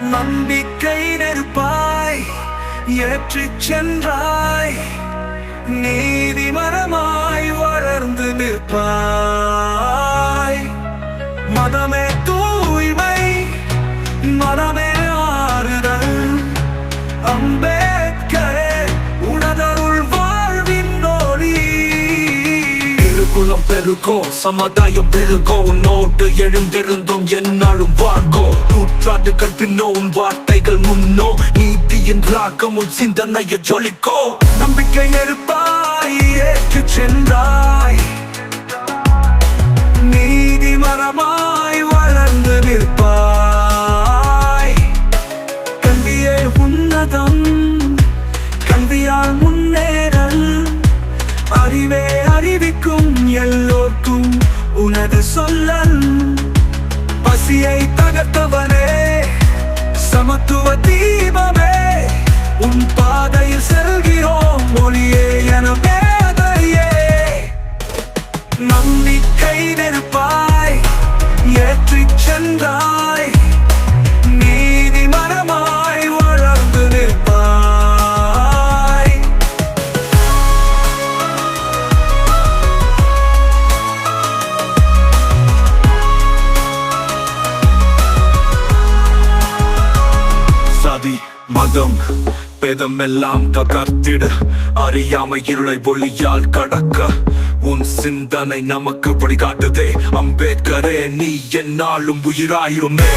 நம்பிக்கை நெருப்பாய் ஏற்றிச் சென்றாய் நீதிமரமாய் வளர்ந்து நிற்பாய். மதமே தூய்மை மனமே ஆறுதல். அம்பேத்கரே உனதருள் வாழ்வின் நோடி திருக்குளம் பெருகோ சமுதாயம் பெருகோ நோட்டு எழுந்திருந்தோம் என்னாலும் வாழ்கோ நூற்றாண்டுகள் பின்னோ உன் வார்த்தைகள் முன்னோ நீதியின் ராகம் உன் சிந்தனையை ஜொலிக்கோ. நம்பிக்கை நெருப்பாய் ஏற்று சென்றாய். நீதி மரமாய் வளர்ந்து நிற்பாய். கல்வியே உன்னதம் கல்வியால் முன்னேறல். அறிவே அறிவிக்கும் எல்லோர்க்கும் உனது சொல்லல். பசியை தகர்த்தவனே சமத்துவ தீபமே உன் பாதையில் செல்கிறோம் மொழியே என வேதையே நம்பிக்கை நெருப்பாய் ஏற்றிச் சென்றாய். சாதி மதம் பேதம் எல்லாம் தகர்த்திட. அறியாமை இருளை ஒளியால் கடக்க உன் சிந்தனை நமக்கு வழிகாட்டுதே. அம்பேத்கரே நீ என்னாலும் உயிராயிருமே.